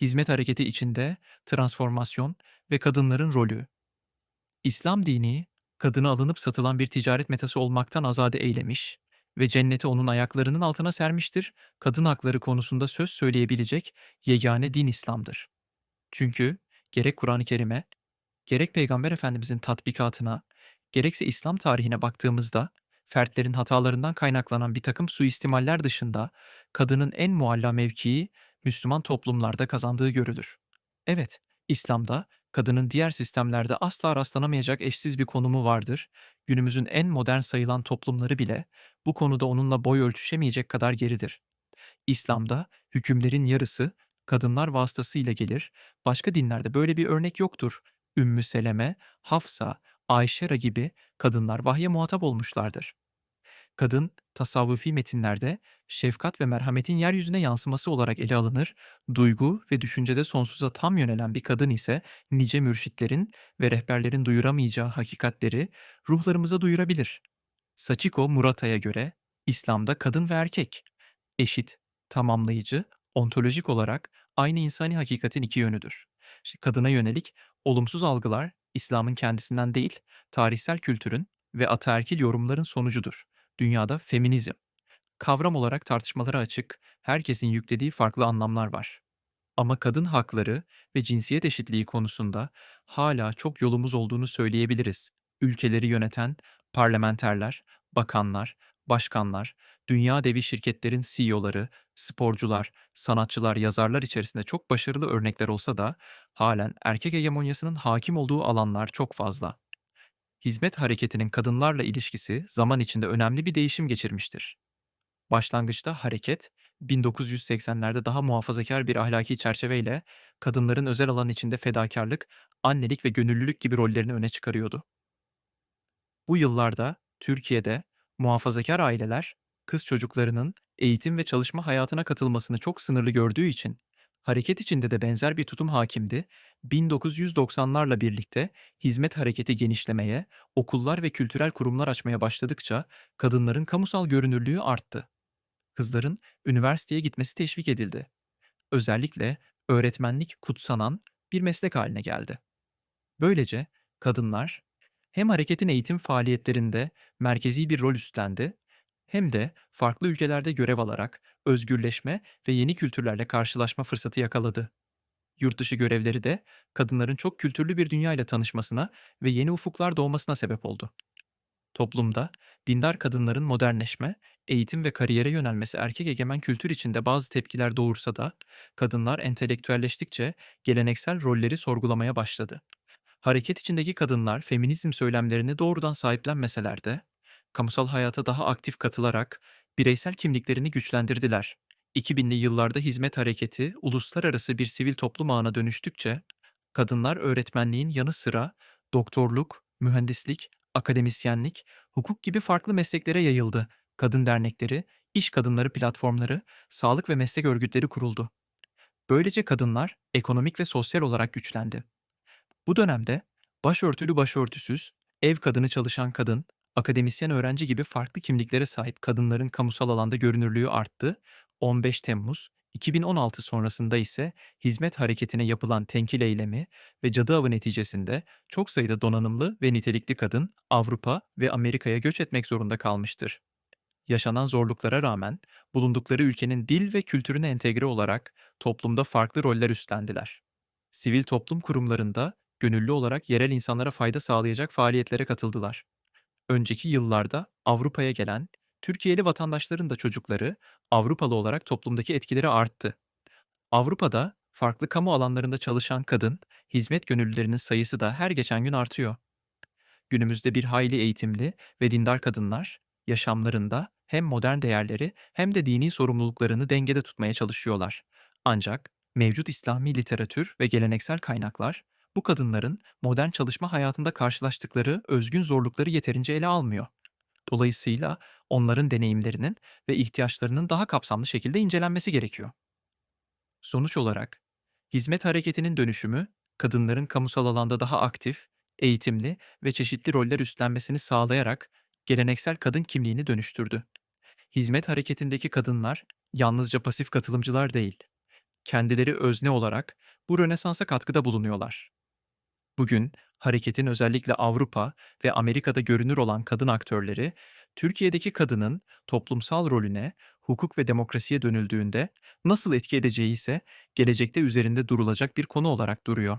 hizmet hareketi içinde transformasyon ve kadınların rolü. İslam dini, kadını alınıp satılan bir ticaret metası olmaktan azade eylemiş ve cenneti onun ayaklarının altına sermiştir. Kadın hakları konusunda söz söyleyebilecek yegane din İslam'dır. Çünkü gerek Kur'an-ı Kerim'e, gerek Peygamber Efendimizin tatbikatına, gerekse İslam tarihine baktığımızda fertlerin hatalarından kaynaklanan bir takım suistimaller dışında kadının en mualla mevkii Müslüman toplumlarda kazandığı görülür. Evet, İslam'da kadının diğer sistemlerde asla rastlanamayacak eşsiz bir konumu vardır. Günümüzün en modern sayılan toplumları bile bu konuda onunla boy ölçüşemeyecek kadar geridir. İslam'da hükümlerin yarısı kadınlar vasıtasıyla gelir. Başka dinlerde böyle bir örnek yoktur. Ümmü Seleme, Hafsa, Ayşera gibi kadınlar vahye muhatap olmuşlardır. Kadın, tasavvufi metinlerde şefkat ve merhametin yeryüzüne yansıması olarak ele alınır, duygu ve düşüncede sonsuza tam yönelen bir kadın ise nice mürşitlerin ve rehberlerin duyuramayacağı hakikatleri ruhlarımıza duyurabilir. Sachiko Murata'ya göre İslam'da kadın ve erkek eşit, tamamlayıcı, ontolojik olarak aynı insani hakikatin iki yönüdür. Kadına yönelik olumsuz algılar İslam'ın kendisinden değil, tarihsel kültürün ve ataerkil yorumların sonucudur. Dünyada feminizm, kavram olarak tartışmalara açık, herkesin yüklediği farklı anlamlar var. Ama kadın hakları ve cinsiyet eşitliği konusunda hala çok yolumuz olduğunu söyleyebiliriz. Ülkeleri yöneten parlamenterler, bakanlar, başkanlar, dünya devi şirketlerin CEO'ları, sporcular, sanatçılar, yazarlar içerisinde çok başarılı örnekler olsa da halen erkek hegemonyasının hakim olduğu alanlar çok fazla. Hizmet hareketinin kadınlarla ilişkisi zaman içinde önemli bir değişim geçirmiştir. Başlangıçta hareket, 1980'lerde daha muhafazakar bir ahlaki çerçeveyle kadınların özel alan içinde fedakarlık, annelik ve gönüllülük gibi rollerini öne çıkarıyordu. Bu yıllarda Türkiye'de muhafazakar aileler kız çocuklarının eğitim ve çalışma hayatına katılmasını çok sınırlı gördüğü için hareket içinde de benzer bir tutum hakimdi. 1990'larla birlikte hizmet hareketi genişlemeye, okullar ve kültürel kurumlar açmaya başladıkça kadınların kamusal görünürlüğü arttı. Kızların üniversiteye gitmesi teşvik edildi. Özellikle öğretmenlik kutsanan bir meslek haline geldi. Böylece kadınlar hem hareketin eğitim faaliyetlerinde merkezi bir rol üstlendi, hem de farklı ülkelerde görev alarak özgürleşme ve yeni kültürlerle karşılaşma fırsatı yakaladı. Yurtdışı görevleri de kadınların çok kültürlü bir dünya ile tanışmasına ve yeni ufuklar doğmasına sebep oldu. Toplumda dindar kadınların modernleşme, eğitim ve kariyere yönelmesi erkek egemen kültür içinde bazı tepkiler doğursa da kadınlar entelektüelleştikçe geleneksel rolleri sorgulamaya başladı. Hareket içindeki kadınlar feminizm söylemlerini doğrudan sahiplenmeseler de kamusal hayata daha aktif katılarak bireysel kimliklerini güçlendirdiler. 2000'li yıllarda hizmet hareketi uluslararası bir sivil toplum ağına dönüştükçe kadınlar öğretmenliğin yanı sıra doktorluk, mühendislik, akademisyenlik, hukuk gibi farklı mesleklere yayıldı. Kadın dernekleri, iş kadınları platformları, sağlık ve meslek örgütleri kuruldu. Böylece kadınlar ekonomik ve sosyal olarak güçlendi. Bu dönemde başörtülü başörtüsüz, ev kadını çalışan kadın, akademisyen öğrenci gibi farklı kimliklere sahip kadınların kamusal alanda görünürlüğü arttı. 15 Temmuz 2016 sonrasında ise hizmet hareketine yapılan tenkil eylemi ve cadı avı neticesinde çok sayıda donanımlı ve nitelikli kadın Avrupa ve Amerika'ya göç etmek zorunda kalmıştır. Yaşanan zorluklara rağmen bulundukları ülkenin dil ve kültürüne entegre olarak toplumda farklı roller üstlendiler. Sivil toplum kurumlarında gönüllü olarak yerel insanlara fayda sağlayacak faaliyetlere katıldılar. Önceki yıllarda Avrupa'ya gelen Türkiye'li vatandaşların da çocukları Avrupalı olarak toplumdaki etkileri arttı. Avrupa'da farklı kamu alanlarında çalışan kadın, hizmet gönüllülerinin sayısı da her geçen gün artıyor. Günümüzde bir hayli eğitimli ve dindar kadınlar yaşamlarında hem modern değerleri hem de dini sorumluluklarını dengede tutmaya çalışıyorlar. Ancak mevcut İslami literatür ve geleneksel kaynaklar bu kadınların modern çalışma hayatında karşılaştıkları özgün zorlukları yeterince ele almıyor. Dolayısıyla onların deneyimlerinin ve ihtiyaçlarının daha kapsamlı şekilde incelenmesi gerekiyor. Sonuç olarak hizmet hareketinin dönüşümü kadınların kamusal alanda daha aktif, eğitimli ve çeşitli roller üstlenmesini sağlayarak geleneksel kadın kimliğini dönüştürdü. Hizmet hareketindeki kadınlar yalnızca pasif katılımcılar değil, kendileri özne olarak bu Rönesans'a katkıda bulunuyorlar. Bugün hareketin özellikle Avrupa ve Amerika'da görünür olan kadın aktörleri, Türkiye'deki kadının toplumsal rolüne, hukuk ve demokrasiye dönüldüğünde nasıl etki edeceği ise gelecekte üzerinde durulacak bir konu olarak duruyor.